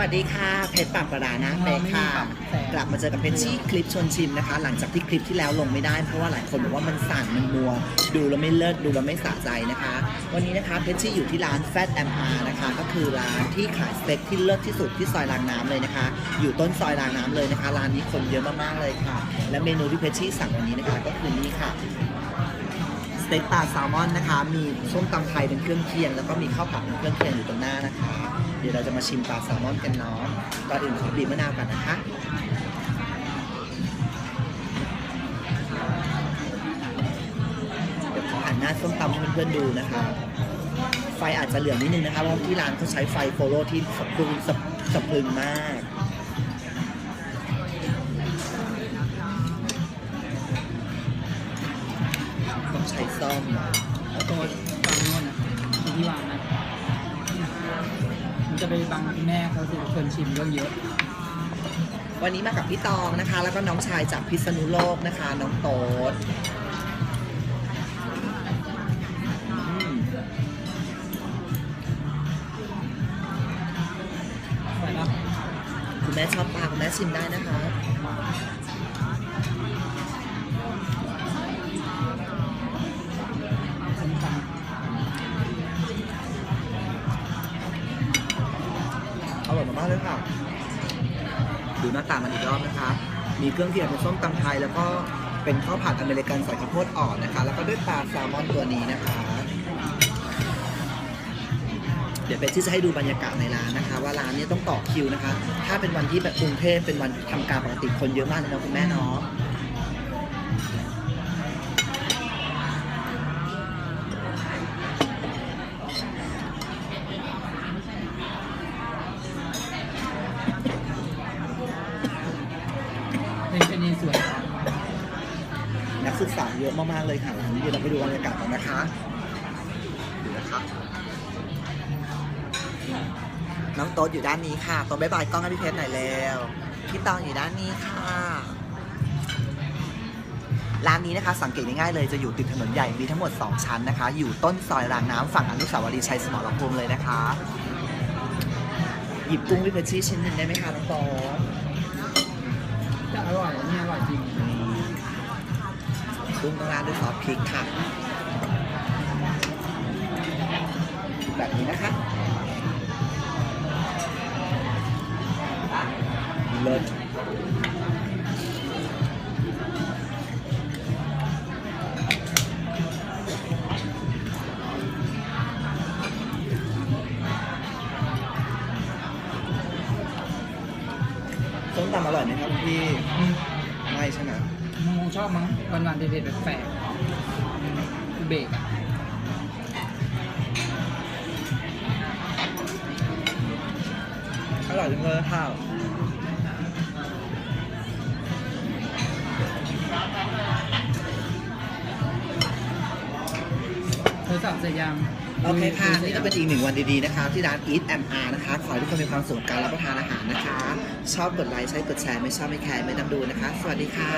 วัสดีค่ะ เพชรปากประดานะเปกค่ะ กลับมาเจอกับเพชรชี่คลิปชวนชิมนะคะ หลังจากที่คลิปที่แล้วลงไม่ได้ เพราะว่าหลายคนบอกว่ามันสั่นมันมัว ดูแล้วไม่เลิศดูแล้วไม่สะใจนะคะ วันนี้นะคะเพชรชี่อยู่ที่ร้าน Fat M R นะคะ ก็คือร้านที่ขายสเต็กที่เลิศที่สุดที่ซอยรางน้ำเลยนะคะ อยู่ต้นซอยรางน้ำเลยนะคะ ร้านนี้คนเยอะมากๆเลยค่ะ และเมนูที่เพชรชี่สั่งวันนี้นะคะก็คือนี่ค่ะ สเต็กปลาแซลมอนนะคะ มีส้มตำไทยเป็นเครื่องเคียง แล้วก็มีข้าวผัดเป็นเครื่องเคียงอยู่ตรงหน้านะคะ เดี๋ยวเราจะมาชิมปลาแซลมอนกันเนาะก่อนอื่นขอบีบมะนาวกันนะคะเดี๋ยวขอหันหน้าส้มตำให้เพื่อนๆดูนะคะ ไฟอาจจะเหลืองนิดนึงนะคะเพราะที่ร้านเขาใช้ไฟโฟโลที่สะพรึงสะสะพรึงมาก ใช้ซ่อมแล้วตัวบางโน่นนะที่ที่วางนะมันจะไปบังคุณแม่เขาสิคนชิมเรื่องเยอะวันนี้มากับพี่ตองนะคะ แล้วก็น้องชายจากพิษณุโลกนะคะ น้องโต๊ดอืมไปแล้วคุณแม่ชอบปลาคุณแม่ชิมได้นะคะ อร่อยมากเลยค่ะดูหน้าตามันอีกรอบนะคะ มีเครื่องเคียงเป็นส้มตำไทย แล้วก็เป็นข้าวผัดอเมริกันใส่ข้าวโพดอ่อนนะคะ แล้วก็ด้วยปลาแซลมอนตัวนี้นะคะ เดี๋ยวเป็ดที่จะให้ดูบรรยากาศในร้านนะคะ ว่าร้านนี้ต้องต่อคิวนะคะ ถ้าเป็นวันที่แบบกรุงเทพเป็นวันทำการปกติคนเยอะมากเลยนะคุณแม่เนาะ ศึกษาเยอะมากๆเลยค่ะร้านนี้เดี๋ยวเราไปดูบรรยากาศกันนะคะดูนะคะน้องโต๊ดอยู่ด้านนี้ค่ะโต๊ดบายบายกล้องให้พี่เพชรหน่อยแล้วพี่ตองอยู่ด้านนี้ค่ะ ร้านนี้นะคะ สังเกตง่ายๆเลยจะอยู่ติดถนนใหญ่มีทั้งหมด 2 ชั้นนะคะ อยู่ต้นซอยรางน้ำฝั่งอนุสาวรีย์ชัยสมรภูมิเลยนะคะ หยิบกุ้งวิเพชรชี่ชิ้นหนึ่งได้ไหมคะน้องโต๊ดจะอร่อยนี่อร่อยจริง กุ้งต้องราดด้วยซอสพริกค่ะ แบบนี้นะคะเลิศส้มตำอร่อยไหมครับพี่ ไม่ใช่ไหม มึงชอบมั้งวันวันๆเด็ดๆแปลกๆคือเบรกอะอร่อยจังเลยค่ะโทรศัพท์เสร็จยัง โอเคค่ะ นี่ก็เป็นอีกหนึ่งวันดีๆนะคะ ที่ร้าน Eat MR นะคะ ขอให้ทุกคนมีความสุขกับการรับประทานอาหารนะคะ ชอบกดไลค์ใช้กดแชร์ไม่ชอบไม่แคร์ไม่นำดูนะคะ สวัสดีค่ะ